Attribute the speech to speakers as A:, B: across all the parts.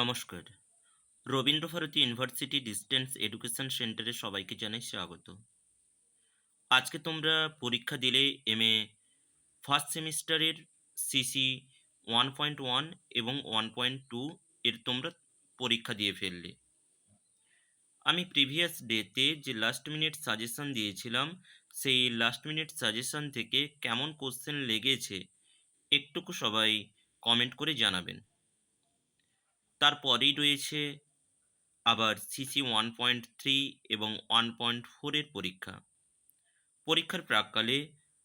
A: নমস্কার। Rabindra Bharati university distance education সেন্টারে সবাইকে জানাই স্বাগত। আজকে তোমরা পরীক্ষা দিলে এম এ ফার্স্ট সেমিস্টারের সিসি ওয়ান পয়েন্ট ওয়ান এবং ওয়ান পয়েন্ট টু এর তোমরা পরীক্ষা দিয়ে ফেললে। আমি প্রিভিয়াস ডেতে যে লাস্ট মিনিট সাজেশন দিয়েছিলাম, সেই লাস্ট মিনিট সাজেশন থেকে কেমন কোশ্চেন লেগেছে একটুকু সবাই কমেন্ট করে জানাবেন। তারপরেই রয়েছে আবার সিসি ওয়ান পয়েন্ট থ্রি এবং ওয়ান পয়েন্ট ফোরের পরীক্ষা। পরীক্ষার প্রাককালে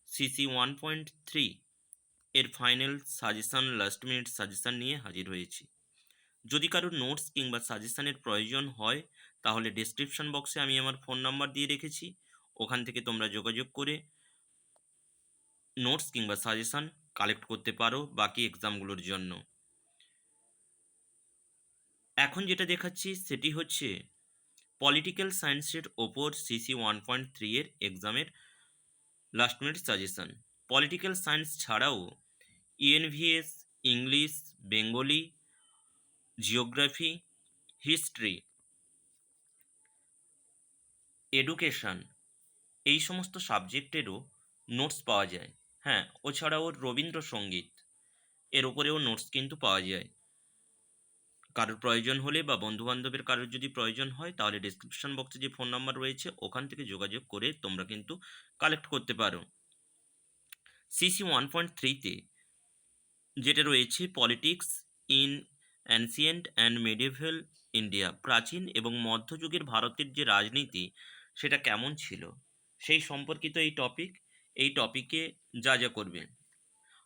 A: সিসি ওয়ান পয়েন্ট থ্রি এর final suggestion last minute suggestion নিয়ে হাজির হয়েছি। যদি কারোর নোটস কিংবা সাজেশনের প্রয়োজন হয়, তাহলে ডেসক্রিপশন বক্সে আমি আমার ফোন নাম্বার দিয়ে রেখেছি। ওখান থেকে তোমরা যোগাযোগ করে নোটস কিংবা সাজেশন কালেক্ট করতে পারো বাকি এক্সামগুলোর জন্য। এখন যেটা দেখাচ্ছি সেটি হচ্ছে পলিটিক্যাল সায়েন্সের ওপর সিসি ওয়ান পয়েন্ট থ্রি এর এক্সামের last minute suggestion political science ছাড়াও ENVS English Bengali geography history education এই সমস্ত সাবজেক্টেরও নোটস পাওয়া যায়। হ্যাঁ ওছাড়াও রবীন্দ্রসঙ্গীত এর ওপরেও নোটস কিন্তু পাওয়া যায়। কারোর প্রয়োজন হলে বা বন্ধুবান্ধবের কারোর যদি প্রয়োজন হয়, তাহলে ডিসক্রিপশন বক্সে যে ফোন নাম্বার রয়েছে, ওখান থেকে যোগাযোগ করে তোমরা কিন্তু কালেক্ট করতে পারো। সিসি ওয়ান পয়েন্ট থ্রিতে যেটা রয়েছে politics in ancient and medieval India প্রাচীন এবং মধ্যযুগের ভারতের যে রাজনীতি, সেটা কেমন ছিল? সেই সম্পর্কিত এই টপিক এই টপিকে যা যা করবে।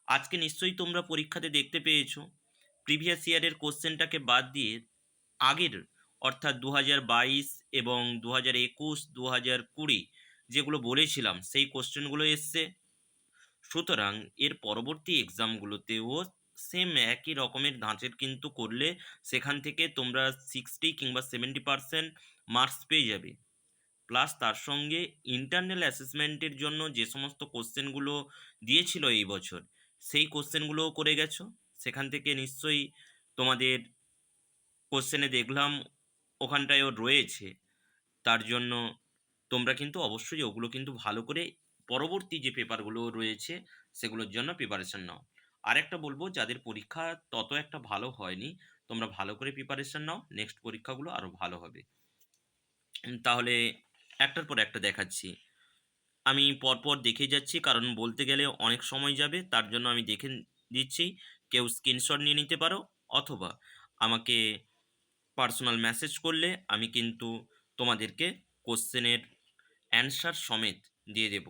A: আজকে নিশ্চয়ই তোমরা পরীক্ষাতে দেখতে পেয়েছ। প্রিভিয়াস ইয়ারের কোশ্চেনটাকে বাদ দিয়ে আগের, অর্থাৎ দু বাইশ এবং দু হাজার একুশ দু হাজার কুড়ি যেগুলো বলেছিলাম, সেই কোশ্চেনগুলো এসছে। সুতরাং এর পরবর্তী এক্সামগুলোতেও সেম একই রকমের ধাঁচের কিন্তু করলে সেখান থেকে তোমরা সিক্সটি কিংবা সেভেন্টি পারসেন্ট মার্কস পেয়ে যাবে। প্লাস তার সঙ্গে ইন্টারনাল অ্যাসেসমেন্টের জন্য যে সমস্ত কোশ্চেনগুলো দিয়েছিল এই বছর, সেই কোশ্চেনগুলোও করে গেছো। সেখান থেকে নিশ্চয়ই তোমাদের কোশ্চেনে দেখলাম ওখানটায়ও রয়েছে। তার জন্য তোমরা কিন্তু অবশ্যই ওগুলো কিন্তু ভালো করে পরবর্তী যে পেপারগুলো রয়েছে সেগুলোর জন্য প্রিপারেশন নাও। আরেকটা বলব, যাদের পরীক্ষা তত একটা ভালো হয়নি, তোমরা ভালো করে প্রিপারেশন নাও নেক্সট পরীক্ষাগুলো আরও ভালো হবে। তাহলে একটার পর একটা দেখাচ্ছি। আমি পরপর দেখে যাচ্ছি, কারণ বলতে গেলে অনেক সময় যাবে, তার জন্য আমি দেখে দিচ্ছি। কেউ স্ক্রিনশট নিয়ে নিতে পারো অথবা আমাকে পার্সোনাল মেসেজ করলে আমি কিন্তু তোমাদেরকে কোশ্চেনের অ্যান্সার সমেত দিয়ে দেব।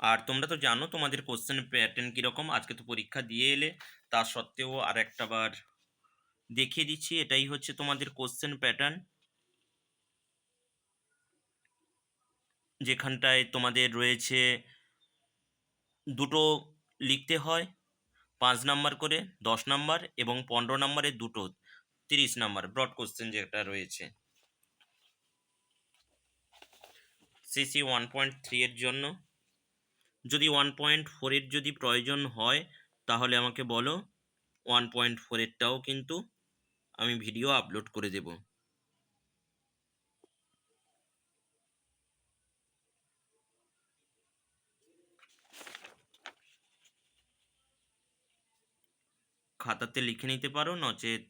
A: আর তোমরা তো জানো তোমাদের কোশ্চেন প্যাটার্ন কীরকম? আজকে তো পরীক্ষা দিয়ে এলে, তা সত্ত্বেও আর একটা বার দেখিয়ে দিচ্ছি। এটাই হচ্ছে তোমাদের কোশ্চেন প্যাটার্ন যেখানটায় তোমাদের রয়েছে দুটো লিখতে হয়, পাঁচ নাম্বার করে, দশ নাম্বার এবং পনেরো নাম্বারের দুটো, তিরিশ নাম্বার ব্রড কোশ্চেন যেটা রয়েছে। সিসি ওয়ান পয়েন্ট থ্রি এর জন্য। যদি ওয়ান পয়েন্ট ফোরের যদি প্রয়োজন হয়, তাহলে আমাকে বলো ওয়ান পয়েন্ট ফোরেরটাও কিন্তু আমি ভিডিও আপলোড করে দেবো। খাতাতে লিখে নিতে পারো, নচেত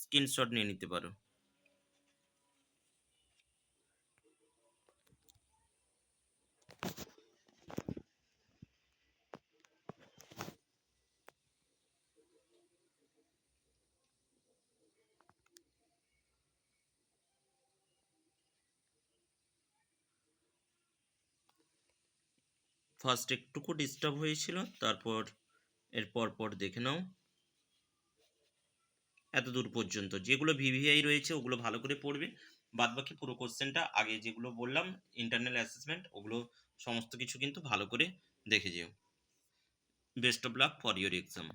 A: স্ক্রিনশট নিয়ে নিতে পারো। ফার্স্ট একটুকু ডিস্টার্ব হয়েছিল, তারপর এর পর দেখে নাও। এত দূর পর্যন্ত। যেগুলো ভিভিআই রয়েছে, ওগুলো ভালো করে পড়বে। বাদ বাকি পুরো কোশ্চেনটা আগে যেগুলো বললাম ইন্টারনাল অ্যাসেসমেন্ট ওগুলো সমস্ত কিছু কিন্তু ভালো করে দেখে যেও। Best of luck for your exam